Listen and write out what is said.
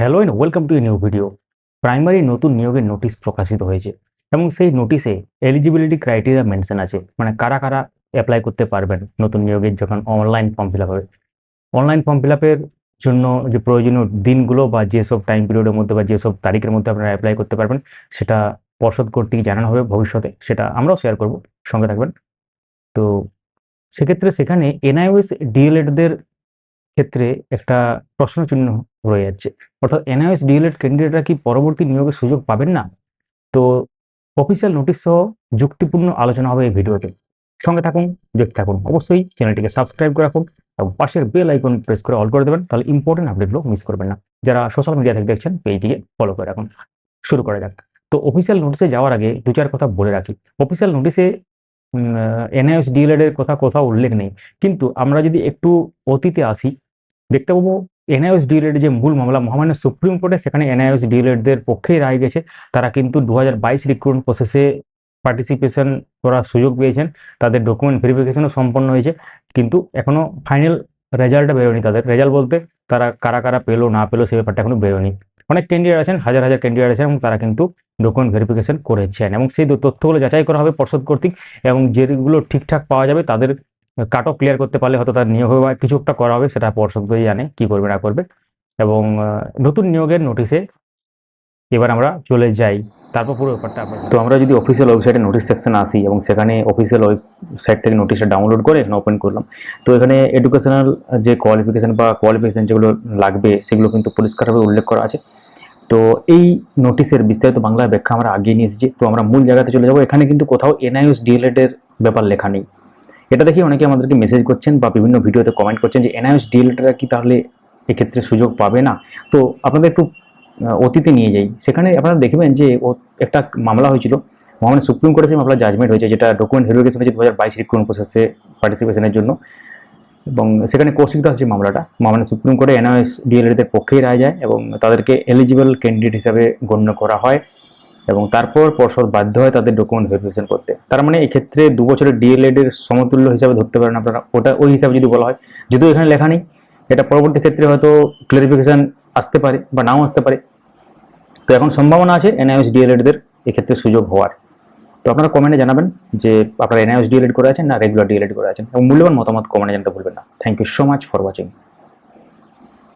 Hello and welcome to new video. Primary নতুন নিয়োগের notice প্রকাশিত হয়েছে এবং সেই নোটিশে এলিজিবিলিটি ক্রাইটেরিয়া মেনশন আছে। মানে কারা কারা অ্যাপ্লাই করতে পারবেন নতুন নিয়োগের যখন অনলাইন ফর্ম ফিল হবে। অনলাইন ফর্ম ফিল আপের জন্য যে প্রয়োজনীয় দিনগুলো বা যেসব টাইম পিরিয়ডের মধ্যে বা যেসব তারিখের মধ্যে আপনারা অ্যাপ্লাই করতে পারবেন, সেটা পর্ষদ কর্তৃক জানানো হবে ভবিষ্যতে। সেটা আমরাও শেয়ার করব। সঙ্গে থাকবেন। তো সেক্ষেত্রে সেখানে এনআইওএস ডিএলএডদের ক্ষেত্রে একটা প্রশ্নচিহ্ন রয়ে যাচ্ছে। অর্থাৎ এনআইএস ডিএলএড ক্যান্ডিডেটরা কি পরবর্তী নিয়োগের সুযোগ পাবেন না? তো অফিসিয়াল নোটিশ সহ যুক্তিপূর্ণ আলোচনা হবে এই ভিডিওতে। সঙ্গে থাকুন, দেখতে থাকুন। অবশ্যই চ্যানেলটিকে সাবস্ক্রাইব করে রাখুন এবং পাশের বেল আইকন প্রেস করে অল করে দেবেন, তাহলে ইম্পর্টেন্ট আপডেটগুলো মিস করবেন না। যারা সোশ্যাল মিডিয়া থেকে দেখছেন পেজটিকে ফলো করে রাখুন। শুরু করা যাক। তো অফিসিয়াল নোটিশে যাওয়ার আগে দু চার কথা বলে রাখি। অফিসিয়াল নোটিশে এনআইএস ডিএলএড এর কথা কোথাও উল্লেখ নেই। কিন্তু আমরা যদি একটু অতীতে আসি দেখতে পাবো এনআইএস ডিএলএড যে মূল মামলা, মহামান্য সুপ্রিম কোর্টে সেখানে এনআইএস ডিএলএডদের পক্ষেই রায় গেছে। তারা কিন্তু দু হাজার বাইশ রিক্রুটমেন্ট প্রসেসে পার্টিসিপেশন করার সুযোগ পেয়েছেন। তাদের ডকুমেন্ট ভেরিফিকেশনও সম্পন্ন হয়েছে। কিন্তু এখনও ফাইনাল রেজাল্টটা বেরোয়নি তাদের। রেজাল্ট বলতে তারা কারা কারা পেল, না পেল সে ব্যাপারটা এখনও বেরোয়নি। অনেক ক্যান্ডিডেট আছেন, হাজার হাজার ক্যান্ডিডেট আছেন এবং তারা কিন্তু ডকুমেন্ট ভেরিফিকেশন করেছেন। এবং সেই তথ্যগুলো যাচাই করা হবে পর্ষদ কর্তৃক এবং যেগুলো ঠিকঠাক পাওয়া যাবে তাদের কাট অফ ক্লিয়ার করতে পারলে হয়তো তার নিয়োগ হবে কিছু একটা করা হবে, সেটা পর্ষদই জানে কি করবে, না করবে। এবং নতুন নিয়োগের নোটিশে এবার আমরা চলে যাই। তারপর পুরো ব্যাপারটা তো আমরা যদি অফিসিয়াল ওয়েবসাইটে নোটিশ সেকশন আসি এবং সেখানে অফিসিয়াল ওয়েবসাইট থেকে নোটিশটা ডাউনলোড করে ওপেন করলাম, তো এখানে এডুকেশনাল যে কোয়ালিফিকেশান বা কোয়ালিফিকেশান যেগুলো লাগবে, সেগুলো কিন্তু পরিষ্কারভাবে উল্লেখ করা আছে। তো এই নোটিশের বিস্তারিত বাংলা ব্যাখ্যা আমরা আগিয়ে নিয়ে এসেছি। তো আমরা মূল জায়গাতে চলে যাব। এখানে কিন্তু কোথাও এনআইএস ডিএলএড এর ব্যাপার লেখা নেই। এটা দেখে অনেকে আমাদেরকে মেসেজ করছেন বা বিভিন্ন ভিডিওতে কমেন্ট করছেন যে এনআইএস ডিএলএডরা কি তাহলে এক্ষেত্রে সুযোগ পাবে না? তো আপনাদের একটু অতীতে নিয়ে যাই। সেখানে আপনারা দেখবেন যে, ও একটা মামলা হয়েছিল। মহামান্য সুপ্রিম কোর্টে সেই মামলা জাজমেন্ট হয়েছে, যেটা ডকুমেন্ট ভেরিফিকেশন হয়েছে দু হাজার বাইশ রিক্রুটমেন্ট প্রসেসে পার্টিসিপেশনের জন্য। এবং সেখানে কৌশিক দাস যে মামলাটা মামলা সুপ্রিম কোর্টে এনআইএস ডিএলএডদের পক্ষেই রায় যায় এবং তাদেরকে এলিজিবল ক্যান্ডিডেট হিসাবে গণ্য করা হয়। এবং তারপর পর্ষদ বাধ্য হয় তাদের ডকুমেন্ট ভেরিফিকেশন করতে। তার মানে এক্ষেত্রে দু বছরের ডিএলএড এর সমতুল্য হিসাবে ধরতে পারেন আপনারা। ওটা ওই হিসাবে যদি বলা হয়। যদিও এখানে লেখা নেই। এটা পরবর্তী ক্ষেত্রে হয়তো ক্লারিফিকেশন আসতে পারে বা নাও আসতে পারে। তো এখন সম্ভাবনা আছে এনআইএস ডিএলএডদের এক্ষেত্রে সুযোগ হওয়ার। তো আপনারা কমেন্টে জানাবেন যে আপনারা এনআইএস ডিএলএড করে আছেন না রেগুলার ডিএলএড করে আছেন। এবং মূল্যবান মতামত কমেন্টে জানাতে ভুলবেন না। Thank you so much for watching